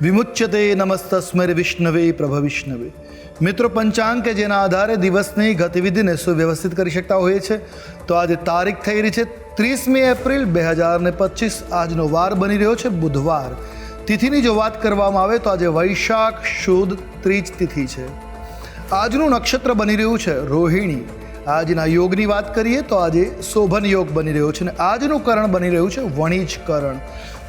વિમુચ્યતે નમસ્તસ્મર વિષ્ણવે પ્રભ વિષ્ણવે મિત્રો પંચાંગ કે જેના આધારે દિવસની ગતિવિધિને સુવ્યવસ્થિત કરી શકતા હોઈએ છે તો આજે તારીખ થઈ રહી છે ત્રીસમી એપ્રિલ બે હજાર ને પચીસ આજનો વાર બની રહ્યો છે બુધવાર તિથિની જો વાત કરવામાં આવે તો આજે વૈશાખ શુદ્ધ ત્રીજ તિથિ છે આજનું નક્ષત્ર બની રહ્યું છે રોહિણી આજના યોગની વાત કરીએ તો આજે શોભન યોગ બની રહ્યો છે અને આજનું કરણ બની રહ્યું છે વણિજ કરણ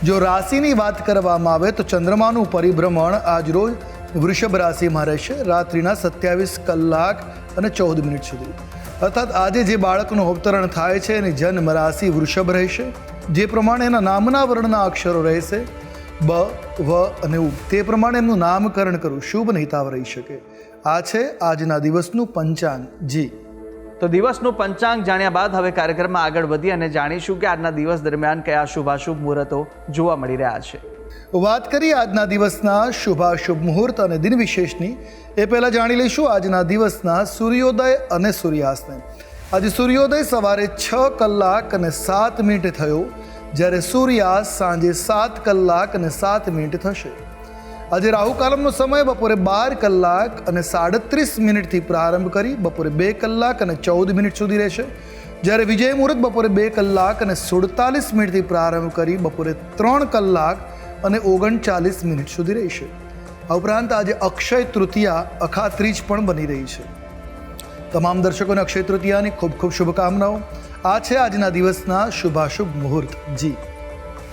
જો રાશિની વાત કરવામાં આવે તો ચંદ્રમાનું પરિભ્રમણ આજ રોજ વૃષભ રાશિમાં રહેશે. રાત્રિના સત્યાવીસ કલાક અને ચૌદ મિનિટ સુધી. અર્થાત આજે જે બાળકનું અવતરણ થાય છે એની જન્મ રાશિ વૃષભ રહેશે. જે પ્રમાણે એના નામના વર્ણના અક્ષરો રહેશે. બ, વ અને ઉ. તે પ્રમાણે એમનું નામકરણ કરવું શુભ નહિતાવ રહી શકે. આ છે આજના દિવસનું પંચાંગ. જી. તો દિવસનું પંચાંગ જાણ્યા બાદ હવે કાર્યક્રમમાં આગળ વધી અને જાણીશું કે આજના દિવસ દરમિયાન કયા શુભાશુભ મુહૂર્તો જોવા મળી રહ્યા છે. વાત કરીએ આજના દિવસના શુભાશુભ મુહૂર્ત અને દિન વિશેષની. એ પહેલાં જાણી લઈશું આજના દિવસના સૂર્યોદય અને સૂર્યાસ્તને. આજે સૂર્યોદય સવારે છ કલાક અને સાત મિનિટ થયો. જ્યારે સૂર્યાસ્ત સાંજે સાત કલાક અને સાત મિનિટ થશે. આજે રાહુકાલમનો સમય, બપોરે બાર કલાક અને સાડત્રીસ મિનિટથી પ્રારંભ કરી બપોરે બે કલાક અને ચૌદ મિનિટ સુધી રહેશે. જ્યારે વિજય મુહૂર્ત બપોરે બે કલાક અને સુડતાલીસ મિનિટથી પ્રારંભ કરી બપોરે ત્રણ કલાક અને ઓગણચાલીસ મિનિટ સુધી રહેશે. આ ઉપરાંત આજે અક્ષય તૃતીયા અખાત્રીજ પણ બની રહી છે. તમામ દર્શકોને અક્ષય તૃતીયાની ખૂબ ખૂબ શુભકામનાઓ. આ છે આજના દિવસના શુભાશુભ મુહૂર્ત. જી.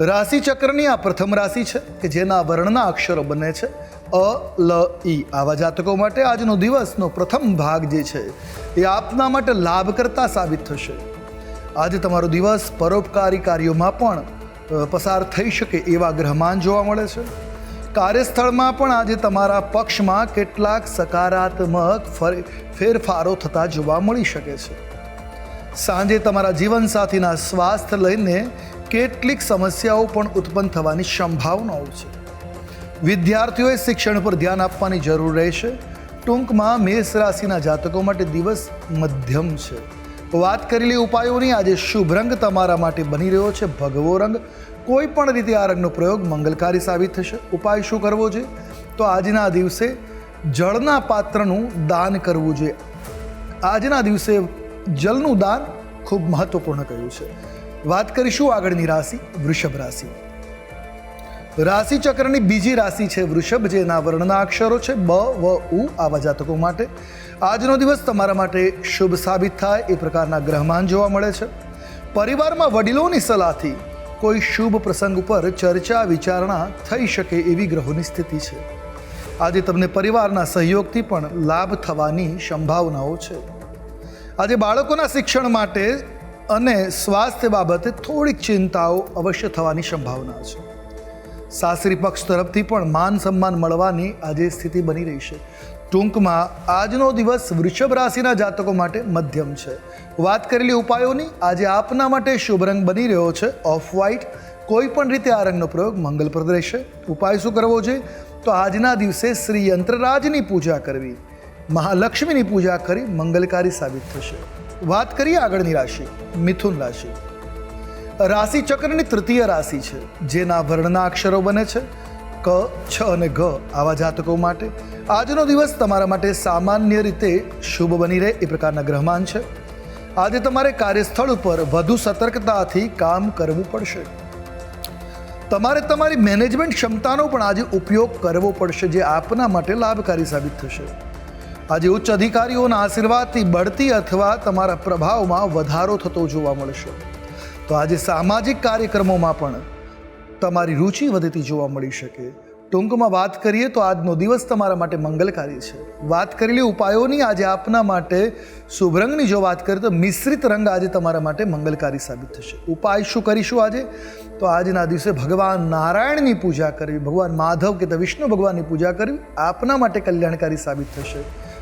રાશિ ચક્રની આ પ્રથમ રાશિ છે, કે જેના વર્ણના અક્ષરો બને છે, અ, લ ઈ આવા જાતકો માટે આજનો દિવસનો પ્રથમ ભાગ જે છે, એ આપના માટે લાભકર્તા સાબિત થશે. આજે તમારો દિવસ પરોપકારી કાર્યોમાં પણ પસાર થઈ શકે એવા ગ્રહમાન જોવા મળે છે. કાર્યસ્થળમાં પણ આજે તમારા પક્ષમાં કેટલાક સકારાત્મક ફરે- ફેરફારો થતા જોવા મળી શકે છે. સાંજે તમારા જીવનસાથીના સ્વાસ્થ્ય લઈને કેટલીક સમસ્યાઓ પણ ઉત્પન્ન થવાની સંભાવનાઓ છે. વિદ્યાર્થીઓએ શિક્ષણ પર ધ્યાન આપવાની જરૂર રહેશે. ટૂંકમાં મેષ રાશિના જાતકો માટે દિવસ મધ્યમ છે. વાત કરેલી ઉપાયોની આજે શુભ રંગ તમારા માટે બની રહ્યો છે ભગવો રંગ. કોઈ પણ રીતે આ રંગનો પ્રયોગ મંગલકારી સાબિત થશે. ઉપાય શું કરવો જોઈએ? તો આજના દિવસે જળના પાત્રનું દાન કરવું જોઈએ. આજના દિવસે જલનું દાન ખૂબ મહત્વપૂર્ણ કહ્યું છે. વાત કરીશું આગળની રાશિ, વૃષભ રાશિ. રાશિ ચક્રની બીજી રાશિ છે વૃષભ, જેના વર્ણના અક્ષરો છે બ, વ, ઉ, આવા જાતકો માટે. આજનો દિવસ તમારા માટે શુભ સાબિત થાય એ પ્રકારના ગ્રહમાન જોવા મળે છે. પરિવારમાં વડીલોની સલાહથી કોઈ શુભ પ્રસંગ ઉપર ચર્ચા, વિચારણા થઈ શકે એવી ગ્રહોની સ્થિતિ છે. આજે તમને પરિવારના સહયોગથી પણ લાભ થવાની સંભાવનાઓ છે. આજે બાળકોના શિક્ષણ માટે અને સ્વાસ્થ્ય બાબતે થોડીક ચિંતાઓ અવશ્ય થવાની સંભાવના છે. સાસરી પક્ષ તરફથી પણ માન સન્માન મળવાની આજે સ્થિતિ બની રહી છે. ટૂંકમાં આજનો દિવસ વૃષભ રાશિના જાતકો માટે મધ્યમ છે. વાત કરેલી ઉપાયોની આજે આપના માટે શુભ રંગ બની રહ્યો છે. ઓફ વ્હાઇટ, કોઈ પણ રીતે આ રંગનો પ્રયોગ મંગલપ્રદ રહેશે. ઉપાય શું કરવો જોઈએ? તો આજના દિવસે શ્રી યંત્રરાજની પૂજા કરવી. મહાલક્ષ્મીની પૂજા કરી મંગલકારી સાબિત થશે. વાત કરીએ આગળની રાશિ, મિથુન રાશિ. રાશિ ચક્રની તૃતીય રાશિ છે, જેના વર્ણના અક્ષરો બને છે, ક, છ અને ઘ આવા જાતકો માટે. આજનો દિવસ તમારા માટે સામાન્ય રીતે શુભ બની રહે એ પ્રકારના ગ્રહમાન છે. આજે તમારે કાર્યસ્થળ ઉપર વધુ સતર્કતાથી કામ કરવું પડશે. તમારે તમારી મેનેજમેન્ટ ક્ષમતાનો પણ આજે ઉપયોગ કરવો પડશે, જે આપના માટે લાભકારી સાબિત થશે. આજે ઉચ્ચ અધિકારીઓના આશીર્વાદથી બઢતી અથવા તમારા પ્રભાવમાં વધારો થતો જોવા મળશે. તો આજે સામાજિક કાર્યક્રમોમાં પણ તમારી રુચિ વધતી જોવા મળી શકે. ટૂંકમાં વાત કરીએ તો આજનો દિવસ તમારા માટે મંગલકારી છે. વાત કરેલી ઉપાયોની આજે આપના માટે શુભ રંગની. જો વાત કરીએ તો મિશ્રિત રંગ આજે તમારા માટે મંગલકારી સાબિત થશે. ઉપાય શું કરીશું આજે? તો આજના દિવસે ભગવાન નારાયણની પૂજા કરવી, ભગવાન માધવ કે તો વિષ્ણુ ભગવાનની પૂજા કરવી આપના માટે કલ્યાણકારી સાબિત થશે.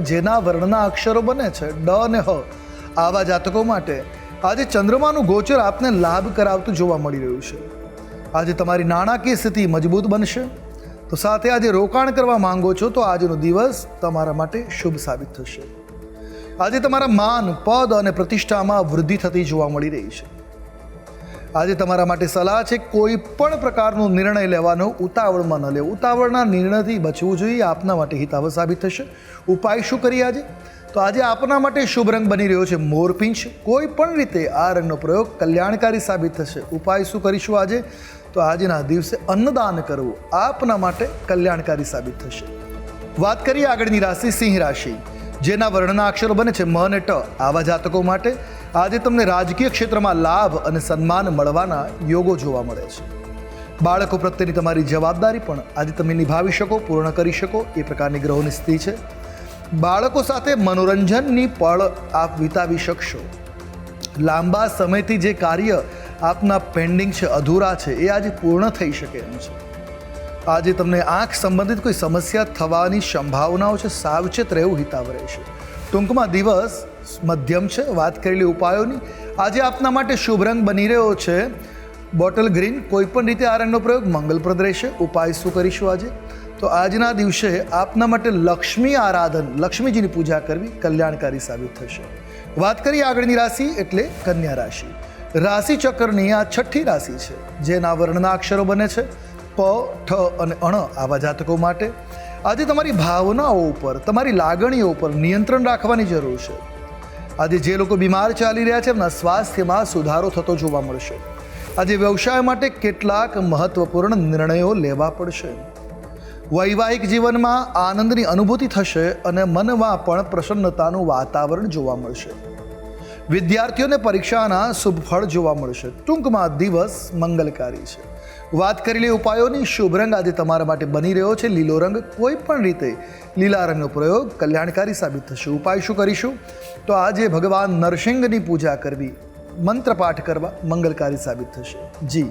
જેના વર્ણના અક્ષરો બને છે, ડ અને હ. આવા જાતકો માટે આજે ચંદ્રમાનું ગોચર આપને લાભ કરાવતું જોવા મળી રહ્યું છે. આજે તમારી નાણાકીય સ્થિતિ મજબૂત બનશે. તો સાથે આજે રોકાણ કરવા માંગો છો, તો આજનો દિવસ તમારા માટે શુભ સાબિત થશે. આજે તમારા માન, પદ અને પ્રતિષ્ઠામાં વૃદ્ધિ થતી જોવા મળી રહી છે. આજે તમારા માટે સલાહ છે, કોઈ પણ પ્રકારનો નિર્ણય લેવાનો, ઉતાવળમાં ન લેવો. ઉતાવળના નિર્ણયથી બચવું જોઈએ, આપના માટે હિતાવ સાબિત થશે. ઉપાય શું કરીએ આજે? તો આજે આપના માટે શુભ રંગ બની રહ્યો છે, મોરપિંચ. કોઈ પણ રીતે આ રંગનો પ્રયોગ કલ્યાણકારી સાબિત થશે. ઉપાય શું કરીશું આજે? તો આજના દિવસે અન્નદાન કરવું આપના માટે કલ્યાણકારી સાબિત થશે. વાત કરીએ આગળની રાશિ સિંહ રાશિ. જેના વર્ણના અક્ષરો બને છે મ અને ટ. આવા જાતકો માટે આજે તમને રાજકીય ક્ષેત્રમાં લાભ અને સન્માન મળવાના યોગો જોવા મળે છે. બાળકો પ્રત્યેની તમારી જવાબદારી પણ આજે તમે નિભાવી શકો, પૂર્ણ કરી શકો, એ પ્રકારની ગ્રહોની સ્થિતિ છે. બાળકો સાથે મનોરંજનની પળ આપ વિતાવી શકશો. લાંબા સમયથી જે કાર્ય આપના પેન્ડિંગ છે, અધૂરા છે, એ આજે પૂર્ણ થઈ શકે એમ છે. આજે તમને આંખ સંબંધિત કોઈ સમસ્યા થવાની સંભાવનાઓ છે, સાવચેત રહેવું હિતાવ રહેશે. ટૂંકમાં દિવસ મધ્યમ છે, વાત કરેલી ઉપાયોની. આજે આપના માટે શુભ રંગ બની રહ્યો છે. બોટલ ગ્રીન, કોઈ પણ રીતે આ રંગનો પ્રયોગ મંગલપ્રદ રહેશે. ઉપાય શું કરીશું આજે? તો આજના દિવસે આપના માટે લક્ષ્મી આરાધન, લક્ષ્મીજીની પૂજા કરવી કલ્યાણકારી સાબિત થશે. વાત કરીએ આગળની રાશિ એટલે કન્યા રાશિ. રાશિ ચક્રની આ છઠ્ઠી રાશિ છે, જેના વર્ણના અક્ષરો બને છે. પ, ઠ અને અણ આવા જાતકો માટે. આજે તમારી ભાવનાઓ ઉપર, તમારી લાગણીઓ ઉપર નિયંત્રણ રાખવાની જરૂર છે. આજે જે લોકો બીમાર ચાલી રહ્યા છે, એમના સ્વાસ્થ્યમાં સુધારો થતો જોવા મળશે. આજે વ્યવસાય માટે કેટલાક મહત્વપૂર્ણ નિર્ણયો લેવા પડશે. વૈવાહિક જીવનમાં આનંદની અનુભૂતિ થશે અને મનમાં પણ પ્રસન્નતાનું વાતાવરણ જોવા મળશે. વિદ્યાર્થીઓને પરીક્ષાના શુભ ફળ જોવા મળશે. ટૂંકમાં દિવસ મંગલકારી છે. વાત કરેલી ઉપાયોની. શુભ રંગ આજે તમારા માટે બની રહ્યો છે. લીલો રંગ કોઈ પણ રીતે લીલા રંગનો પ્રયોગ કલ્યાણકારી સાબિત થશે. ઉપાય શું કરીશું? તો આજે ભગવાન નરસિંહની પૂજા કરવી. મંત્ર પાઠ કરવા મંગલકારી સાબિત થશે. જી.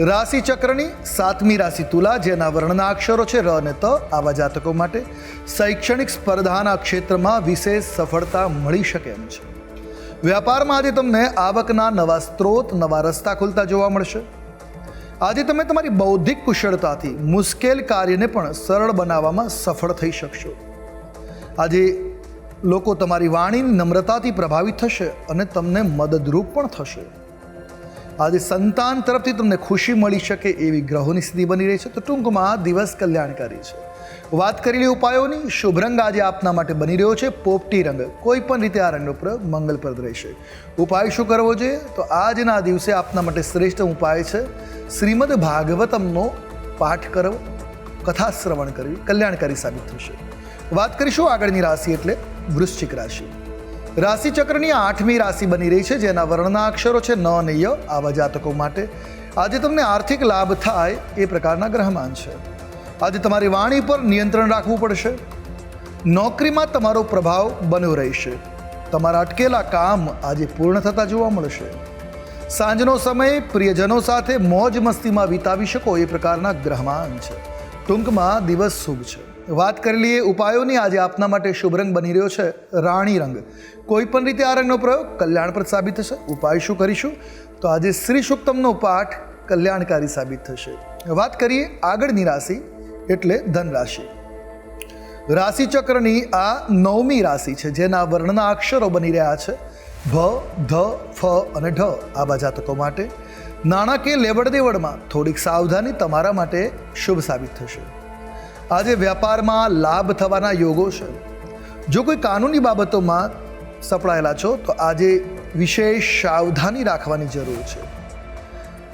રાશિ ચક્રની સાતમી રાશિ તુલા, જેના વર્ણના અક્ષરો છે ર અને ત, આવા જાતકો માટે શૈક્ષણિક સ્પર્ધાના ક્ષેત્રમાં વિશેષ સફળતા મળી શકે એમ છે. વ્યાપારમાં આજે તમને આવકના નવા સ્ત્રોત, નવા રસ્તા ખુલતા જોવા મળશે. આજે તમે તમારી બૌદ્ધિક કુશળતાથી મુશ્કેલ કાર્યને પણ સરળ બનાવવામાં સફળ થઈ શકશો. આજે લોકો તમારી વાણીની નમ્રતાથી પ્રભાવિત થશે અને તમને મદદરૂપ પણ થશે. આજે સંતાન તરફથી તમને ખુશી મળી શકે એવી ગ્રહોની સ્થિતિ બની રહી છે. તો ટૂંકમાં દિવસ કલ્યાણકારી છે. વાત કરેલી ઉપાયોની શુભ રંગ આજે આપના માટે બની રહ્યો છે. પોપટી રંગ, કોઈ પણ રીતે આ રંગનો પ્રયોગ મંગલપ્રદ રહેશે. ઉપાય શું કરવો જોઈએ તો આજના દિવસે આપના માટે શ્રેષ્ઠ ઉપાય છે. શ્રીમદ ભાગવતમનો પાઠ કરવો, કથા શ્રવણ કરવી, કલ્યાણકારી સાબિત થશે. વાત કરીશું આગળની રાશિ એટલે વૃશ્ચિક રાશિ. રાશિ ચક્રની આઠમી રાશિ બની રહી છે, જેના વર્ણના અક્ષરો છે ન અને ય, આવા જાતકો માટે. આજે તમને આર્થિક લાભ થાય એ પ્રકારના ગ્રહમાન છે. આજે તમારી વાણી પર નિયંત્રણ રાખવું પડશે. નોકરીમાં તમારો પ્રભાવ બન્યો રહેશે. તમારા અટકેલા કામ આજે પૂર્ણ થતા જોવા મળશે. સાંજનો સમય પ્રિયજનો સાથે મોજ મસ્તીમાં વિતાવી શકો એ પ્રકારના ગ્રહમાન છે. ટૂંકમાં દિવસ શુભ છે. વાત કરી લઈએ ઉપાયોની. આજે આપના માટે શુભ રંગ બની રહ્યો છે રાણી રંગ. કોઈ પણ રીતે આ રંગનો પ્રયોગ કલ્યાણપ્રદ સાબિત થશે. ઉપાય શું કરીશું? તો આજે શ્રી સુક્તમનો પાઠ કલ્યાણકારી સાબિત થશે. વાત કરીએ આગળની રાશિ એટલે ધન રાશિ રાશિ આ નવમી રાશિ છે, જેના વર્ણના અક્ષરો બની રહ્યા છે. ભ, ધ, ફ અને ઢ આવા જાતકો માટે. નાણાકીય લેવડ દેવડમાં થોડીક સાવધાની તમારા માટે શુભ સાબિત થશે. આજે વ્યાપારમાં લાભ થવાના યોગો છે. જો કોઈ કાનૂની બાબતોમાં સપડાયેલા છો, તો આજે વિશેષ સાવધાની રાખવાની જરૂર છે.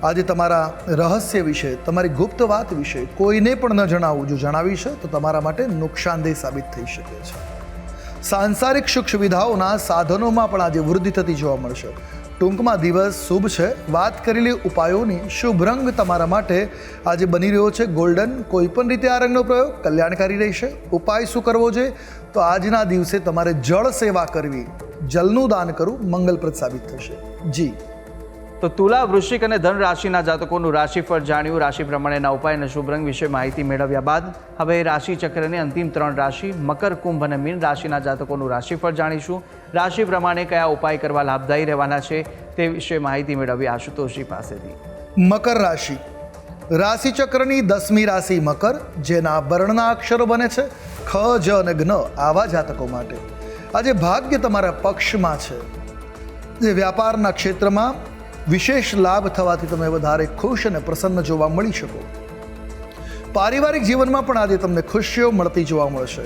આજે તમારા રહસ્ય વિશે, તમારી ગુપ્ત વાત વિશે કોઈને પણ ન જણાવવું જો જણાવી છે, તો તમારા માટે નુકસાનદેહ સાબિત થઈ શકે છે. સાંસારિક સુખ સુવિધાઓના સાધનોમાં પણ આજે વૃદ્ધિ થતી જોવા મળશે. ટૂંકમાં દિવસ શુભ છે. વાત કરેલી ઉપાયોની શુભ રંગ તમારા માટે આજે બની રહ્યો છે. ગોલ્ડન કોઈ પણ રીતે આ રંગનો પ્રયોગ કલ્યાણકારી રહેશે. ઉપાય શું કરવો જોઈએ તો આજના દિવસે તમારે જળ સેવા કરવી. જલનું દાન કરવું મંગલપ્રદ સાબિત થશે. જી. તો તુલા, વૃશ્ચિક અને ધન રાશિના જાતકોનું રાશિફળ જાણ્યું. રાશિ પ્રમાણેના ઉપાય અને શુભ રંગ વિશે માહિતી મેળવ્યા બાદ હવે રાશિ ચક્રની અંતિમ ત્રણ રાશિ, મકર, કુંભ અને મીન રાશિના જાતકોનું રાશિફળ જાણીશું. રાશિ પ્રમાણે કયા ઉપાય કરવા લાભદાયી રહેવાના છે તે વિશે માહિતી મેળવી આશુતોષજી પાસેથી. મકર રાશિ. રાશિચક્રની દસમી રાશિ મકર, જેના વર્ણના અક્ષરો બને છે ખ, જ અને જ્ઞ આવા જાતકો માટે. આજે ભાગ્ય તમારા પક્ષમાં છે. જે વ્યાપારના ક્ષેત્રમાં વિશેષ લાભ થવાથી તમે વધારે ખુશ અને પ્રસન્ન જોવા મળી શકો. પારિવારિક જીવનમાં પણ આજે તમને ખુશીઓ મળતી જોવા મળશે.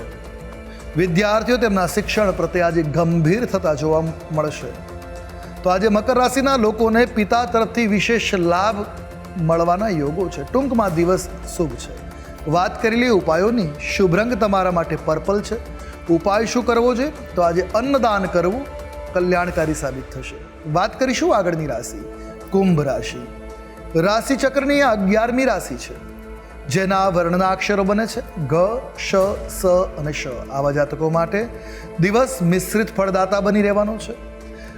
વિદ્યાર્થીઓ તેમના શિક્ષણ પ્રત્યે આજે ગંભીર થતા જોવા મળશે. તો આજે મકર રાશિના લોકોને પિતા તરફથી વિશેષ લાભ મળવાના યોગો છે. ટૂંકમાં દિવસ શુભ છે. વાત કરેલી ઉપાયોની. શુભ રંગ તમારા માટે પર્પલ છે. ઉપાય શું કરવો છે? તો આજે અન્નદાન કરવું કલ્યાણકારી સાબિત થશે. વાત કરીશું આગળની રાશિ, કુંભ રાશિ. રાશિ ચક્રની આ અગિયારમી રાશિ છે, જેના વર્ણના અક્ષરો બને છે, ગ, શ, સ અને શ. આવા જાતકો માટે દિવસ મિશ્રિત ફળદાતા બની રહેવાનો છે.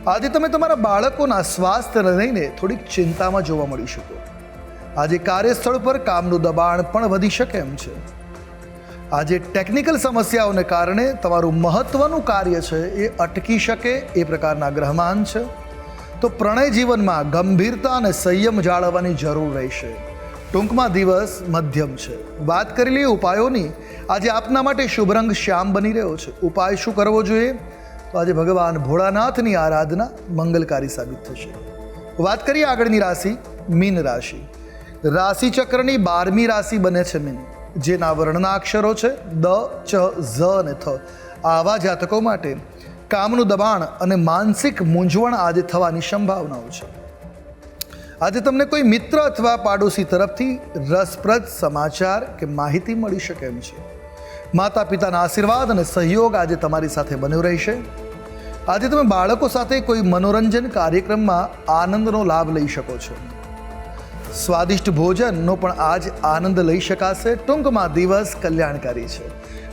આજે તમે તમારા બાળકોના સ્વાસ્થ્યને લઈને થોડીક ચિંતામાં જોવા મળી શકો. આજે કાર્યસ્થળ પર કામનું દબાણ પણ વધી શકે એમ છે. આજે ટેકનિકલ સમસ્યાઓને કારણે તમારું મહત્વનું કાર્ય છે એ અટકી શકે એ પ્રકારના ગ્રહમાન છે. તો પ્રણય જીવનમાં ગંભીરતા અને સંયમ જાળવવાની જરૂર રહેશે. ટૂંકમાં દિવસ મધ્યમ છે. વાત કરેલી ઉપાયોની. આજે આપના માટે શુભ રંગ શ્યામ બની રહ્યો છે. ઉપાય શું કરવો જોઈએ? તો આજે ભગવાન ભોળાનાથની આરાધના મંગલકારી સાબિત થશે. વાત કરીએ આગળની રાશિ, મીન રાશિ. રાશિ ચક્રની બારમી રાશિ બને છે મીન. જેના વર્ણના અક્ષરો છે દ, ચ, ઝ અને થ. આવા જાતકો માટે કામનું દબાણ અને માનસિક મૂંઝવણ આજે થવાની સંભાવનાઓ છે. આજે તમને કોઈ મિત્ર અથવા પાડોશી તરફથી રસપ્રદ સમાચાર કે માહિતી મળી શકે એમ છે. માતા પિતાના આશીર્વાદ અને સહયોગ આજે તમારી સાથે બન્યો રહેશે. આજે તમે બાળકો સાથે કોઈ મનોરંજન કાર્યક્રમમાં આનંદનો લાભ લઈ શકો છો. સ્વાદિષ્ટ ભોજનનો પણ આજ આનંદ લઈ શકાશે. ટૂંકમાં દિવસ કલ્યાણકારી છે.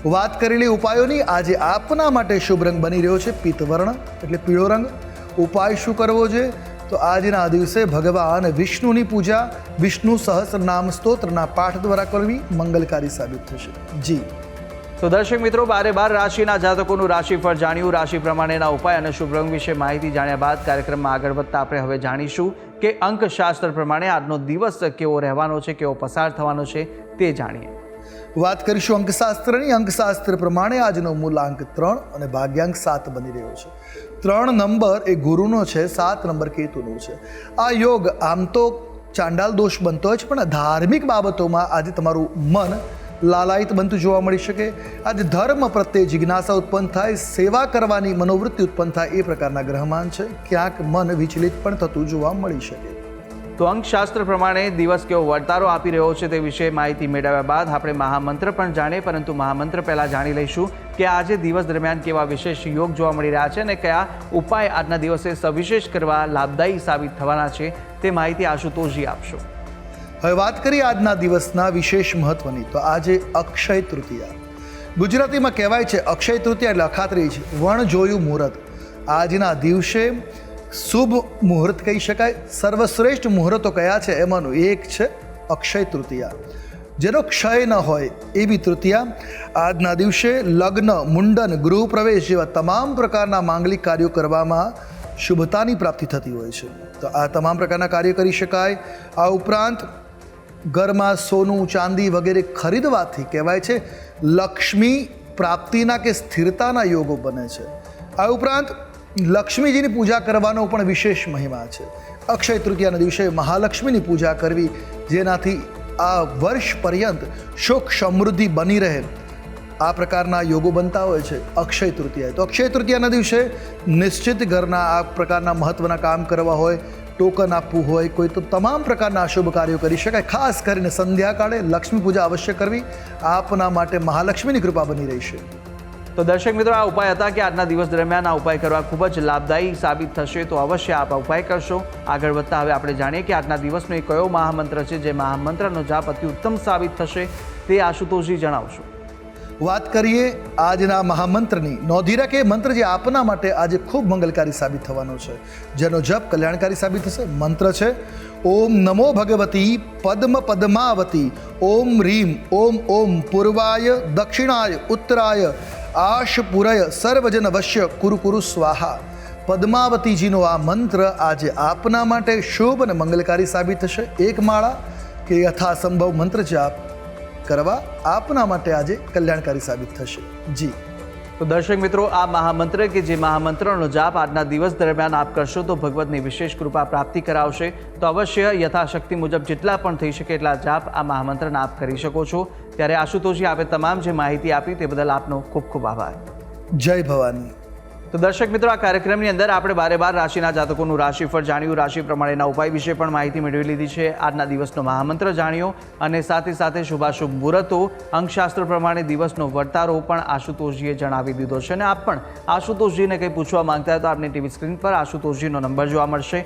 વાત કરેલી ઉપાયોની આજે આપના માટે શુભ રંગ બની રહ્યો છે પિત્તવર્ણ એટલે પીળો રંગ. ઉપાય શું કરવો છે? તો આજના દિવસે ભગવાન વિષ્ણુની પૂજા, વિષ્ણુ સહસ્રનામ સ્તોત્રના પાઠ દ્વારા કરવી મંગલકારી સાબિત થશે. જી. તો દર્શક મિત્રો, બારે બાર રાશિના જાતકોનું રાશિફળ જાણ્યું. રાશિ પ્રમાણેના ઉપાય અને શુભ રંગ વિશે માહિતી જાણ્યા બાદ કાર્યક્રમમાં આગળ વધતા આપણે હવે જાણીશું કે અંકશાસ્ત્ર પ્રમાણે આજનો દિવસ કેવો રહેવાનો છે, કેવો પસાર થવાનો છે તે જાણીએ. વાત કરીશું અંકશાસ્ત્રની. અંકશાસ્ત્ર પ્રમાણે આજનો મૂલાંક ત્રણ અને ભાગ્યાંક સાત બની રહ્યો છે. ત્રણ નંબર એ ગુરુનો છે, સાત નંબર કેતુનો છે. આ યોગ આમ તો ચાંડાલ દોષ બનતો છે પણ ધાર્મિક બાબતોમાં આજે તમારું મન લાલાયિત બનતું જોવા મળી શકે. આજે ધર્મ પ્રત્યે જિજ્ઞાસા ઉત્પન્ન થાય, સેવા કરવાની મનોવૃત્તિ ઉત્પન્ન થાય એ પ્રકારના ગ્રહમાન છે. ક્યાંક મન વિચલિત પણ થતું જોવા મળી શકે. તો અંકશાસ્ત્ર પ્રમાણે દિવસ કેવો વર્તારો આપી રહ્યો છે તે વિશે માહિતી મેળવ્યા બાદ આપણે મહામંત્ર પણ જાણીએ, પરંતુ મહામંત્ર પહેલાં જાણી લઈશું કે આજે દિવસ દરમિયાન કેવા વિશેષ યોગ જોવા મળી રહ્યા છે અને કયા ઉપાય આજના દિવસે સવિશેષ કરવા લાભદાયી સાબિત થવાના છે તે માહિતી આશુતોષજી આપશો. હવે વાત કરીએ આજના દિવસના વિશેષ મહત્વની. તો આજે અક્ષય તૃતીયા. ગુજરાતીમાં કહેવાય છે અક્ષય તૃતીયા એટલે અખાત્રી છે વણ જોયું મુહૂર્ત. આજના દિવસે શુભ મુહૂર્ત કહી શકાય. સર્વશ્રેષ્ઠ મુહૂર્તો કયા છે? એમાંનું એક છે અક્ષય તૃતીયા. જેનો ક્ષય ન હોય એવી તૃતીયા. આજના દિવસે લગ્ન, મુંડન ગૃહ પ્રવેશ જેવા તમામ પ્રકારના માંગલિક કાર્યો કરવામાં શુભતાની પ્રાપ્તિ થતી હોય છે. તો આ તમામ પ્રકારના કાર્ય કરી શકાય. આ ઉપરાંત ઘરમાં સોનું, ચાંદી વગેરે ખરીદવાથી કહેવાય છે, લક્ષ્મી પ્રાપ્તિના કે સ્થિરતાના યોગો બને છે. આ ઉપરાંત લક્ષ્મીજીની પૂજા કરવાનો પણ વિશેષ મહિમા છે. અક્ષય તૃતીયાના દિવસે મહાલક્ષ્મીની પૂજા કરવી, જેનાથી આ વર્ષ પર્યંત સુખ સમૃદ્ધિ બની રહે. આ પ્રકારના યોગો બનતા હોય છે અક્ષય તૃતીયા તો અક્ષય તૃતીયાના દિવસે નિશ્ચિત ઘરના આ પ્રકારના મહત્ત્વના કામ કરવા હોય, ટોકન આપવું હોય, કોઈ તો તમામ પ્રકારના અશુભ કાર્યો કરી શકાય. ખાસ કરીને સંધ્યાકાળે લક્ષ્મી પૂજા અવશ્ય કરવી, આપના માટે મહાલક્ષ્મીની કૃપા બની રહેશે. તો દર્શક મિત્રો, આ ઉપાય હતા કે આજના દિવસ દરમિયાન આ ઉપાય કરવા ખૂબ જ લાભદાયી સાબિત થશે. તો અવશ્ય આપ ઉપાય કરશો. આગળ વધતા હવે આપણે જાણીએ કે આજના દિવસનો એ કયો મહામંત્ર છે જે મહામંત્રનો જાપ અતિ ઉત્તમ સાબિત થશે તે આશુતોષજી જણાવશો. વાત કરીએ આજના મહામંત્રની. નોંધી રાખે, મંત્ર જે આપના માટે આજે ખૂબ મંગલકારી સાબિત થવાનો છે. જેનો જપ કલ્યાણકારી સાબિત થશે. મંત્ર છે, ઓમ નમો ભગવતી પદ્મ પદ્માવતી, ઓમ રીમ, ઓમ ઓમ પૂર્વાય દક્ષિણાય ઉત્તરાય આશ પુરય સર્વજન અવશ્ય કુરુ કુરુ સ્વાહા. પદ્માવતીજીનો આ મંત્ર આજે આપના માટે શુભ અને મંગલકારી સાબિત થશે. એક માળા કે યથાસંભવ મંત્ર જાપ કરવા આપના માટે આજે કલ્યાણકારી સાબિત થશે. જી. તો દર્શક મિત્રો, આ મહામંત્ર કે જે મહામંત્રનો જાપ આજના દિવસ દરમિયાન આપ કરશો તો ભગવતની વિશેષ કૃપા પ્રાપ્તિ કરાવશે. તો અવશ્ય યથાશક્તિ મુજબ જેટલા પણ થઈ શકે એટલા જાપ આ મહામંત્રના આપ કરી શકો છો. ત્યારે આશુતોષજી આપે તમામ જે માહિતી આપી તે બદલ આપનો ખૂબ ખૂબ આભાર. જય ભવાની. તો દર્શક મિત્રો આ કાર્યક્રમની અંદર આપણે બારે બાર રાશિના જાતકોનું રાશિફળ જાણ્યું. રાશિ પ્રમાણેના ઉપાય વિશે પણ માહિતી મેળવી લીધી છે. આજના દિવસનો મહામંત્ર જાણ્યો અને સાથે સાથે શુભાશુભ મુહૂર્તો અંકશાસ્ત્ર પ્રમાણે દિવસનો વર્તારો પણ આશુતોષજીએ જણાવી દીધો છે. અને આપ પણ આશુતોષજીને કંઈ પૂછવા માંગતા હોય તો આપની ટીવી સ્ક્રીન પર આશુતોષજીનો નંબર જોવા મળશે.